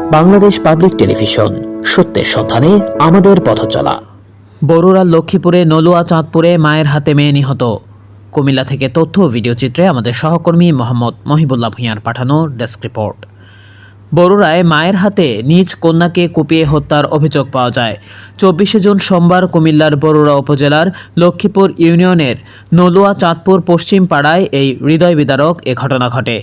Bangladesh public television, সত্যের সন্ধানে আমাদের পথ চলা। বরুড়ার লক্ষ্মীপুরে নলুয়া চাঁদপুরে মায়ের হাতে মেয়ে নিহত। কুমিল্লা থেকে তথ্য ও ভিডিওচিত্রে আমাদের সহকর্মী মোহাম্মদ মহিবুল্লাহ ভূঁইয়ার পাঠানো ডেস্ক রিপোর্ট। বরুড়ায় মায়ের হাতে নিজ কন্যাকে কুপিয়ে হত্যার অভিযোগ পাওয়া যায়। চব্বিশে জুন সোমবার কুমিল্লার বরুড়া উপজেলার লক্ষ্মীপুর ইউনিয়নের নলুয়া চাঁদপুর পশ্চিম পাড়ায় এই হৃদয় বিদারক এ ঘটনা ঘটে।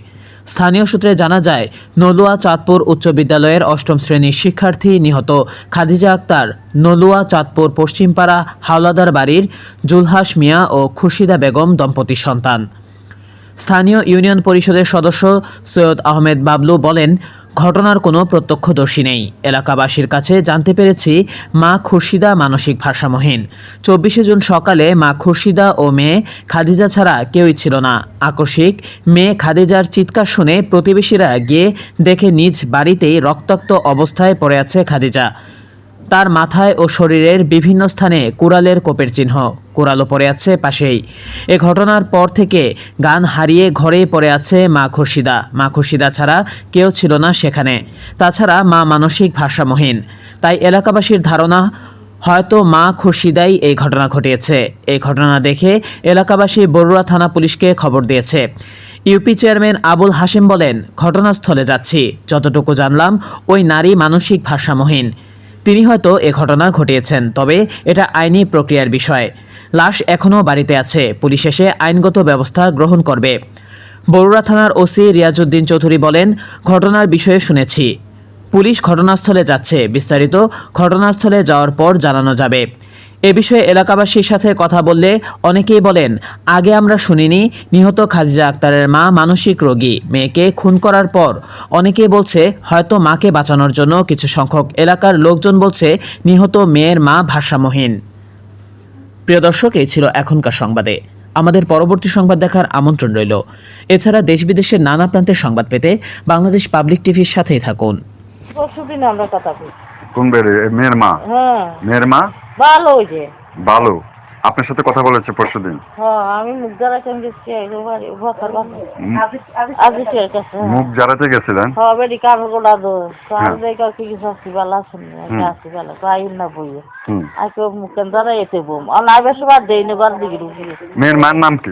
স্থানীয় সূত্রে জানা যায়, নলুয়া চাঁদপুর উচ্চ বিদ্যালয়ের অষ্টম শ্রেণির শিক্ষার্থী নিহত। খাদিজা আক্তার, নলুয়া চাঁদপুর পশ্চিমপাড়া হাওলাদার বাড়ির জুলহাস মিয়া ও খুশিদা বেগম দম্পতির সন্তান। স্থানীয় ইউনিয়ন পরিষদের সদস্য সৈয়দ আহমেদ বাবলু বলেন ঘটনার কোনো প্রত্যক্ষদর্শী নেই। এলাকাবাসীর কাছে জানতে পেরেছি মা খুর্শিদা মানসিক ভারসাম্যহীন। চব্বিশে জুন সকালে মা খুর্শিদা ও মেয়ে খাদিজা ছাড়া কেউই ছিল না। আকস্মিক মেয়ে খাদিজার চিৎকার শুনে প্রতিবেশীরা গিয়ে দেখে নিজ বাড়িতেই রক্তাক্ত অবস্থায় পড়ে আছে খাদিজা। তার মাথায় ও শরীরের বিভিন্ন স্থানে কুড়ালের কোপের চিহ্ন। কুড়ালও পড়ে আছে পাশেই। এ ঘটনার পর থেকে গান হারিয়ে ঘরেই পড়ে আছে মা খুরশিদা। মা খুরশিদা ছাড়া কেউ ছিল না সেখানে। তাছাড়া মা মানসিক ভারসাম্যহীন। তাই এলাকাবাসীর ধারণা, হয়তো মা খুরশিদাই এই ঘটনা ঘটিয়েছে। এই ঘটনা দেখে এলাকাবাসী বড়ুয়া থানা পুলিশকে খবর দিয়েছে। ইউপি চেয়ারম্যান আবুল হাসিম বলেন, ঘটনাস্থলে যাচ্ছি। যতটুকু জানলাম, ওই নারী মানসিক ভারসাম্যহীন। তিনি হয়তো এ ঘটনা ঘটিয়েছেন, তবে এটা আইনি প্রক্রিয়ার বিষয়। লাশ এখনও বাড়িতে আছে। পুলিশ এসে আইনগত ব্যবস্থা গ্রহণ করবে। বরুড়া থানার ওসি রিয়াজুদ্দিন চৌধুরী বলেন, ঘটনার বিষয়ে শুনেছি। পুলিশ ঘটনাস্থলে যাচ্ছে। বিস্তারিত, ঘটনাস্থলে যাওয়ার পর জানানো যাবে। এ বিষয়ে এলাকাবাসীর সাথে কথা বললে অনেকেই বলেন, আগে আমরা শুনিনি, নিহত খাদিজা আক্তারের মা মানসিক রোগী, মেয়েকে খুন করার পর। অনেকেই বলছে, হয়তো মাকে বাঁচানোর জন্য কিছু সংখ্যক এলাকার লোকজন বলছে, নিহত মেয়ের মা ভারসাম্যহীন। প্রিয় দর্শক, এই ছিল এখনকার সংবাদে। আমাদের পরবর্তী সংবাদ দেখার আমন্ত্রণ রইল। এছাড়া দেশ বিদেশের নানা প্রান্তের সংবাদ পেতে বাংলাদেশ পাবলিক টিভির সাথেই থাকুন। আমরা কথা কোন বেড়ে? মেয়ের মা? হ্যাঁ। মেয়ের মা? ভালো হয়েছে ভালো আপনার সাথে কথা বলেছে পরশুদিন হ্যাঁ আমি মুখ কেমন গেছি বাসা। মুখ জারাতে গেছিলেন? হ্যাঁ বেডি কাম গোলা দো। হ্যাঁ। সার দেই কাউ কিছু আসি বালা শুনি। আসি বালা তাই না হুম। আইকে মুখ কেন এতে বম। আর নাই বেশ বাদ দেই না বার দিকে মেয়ের মার নাম কি?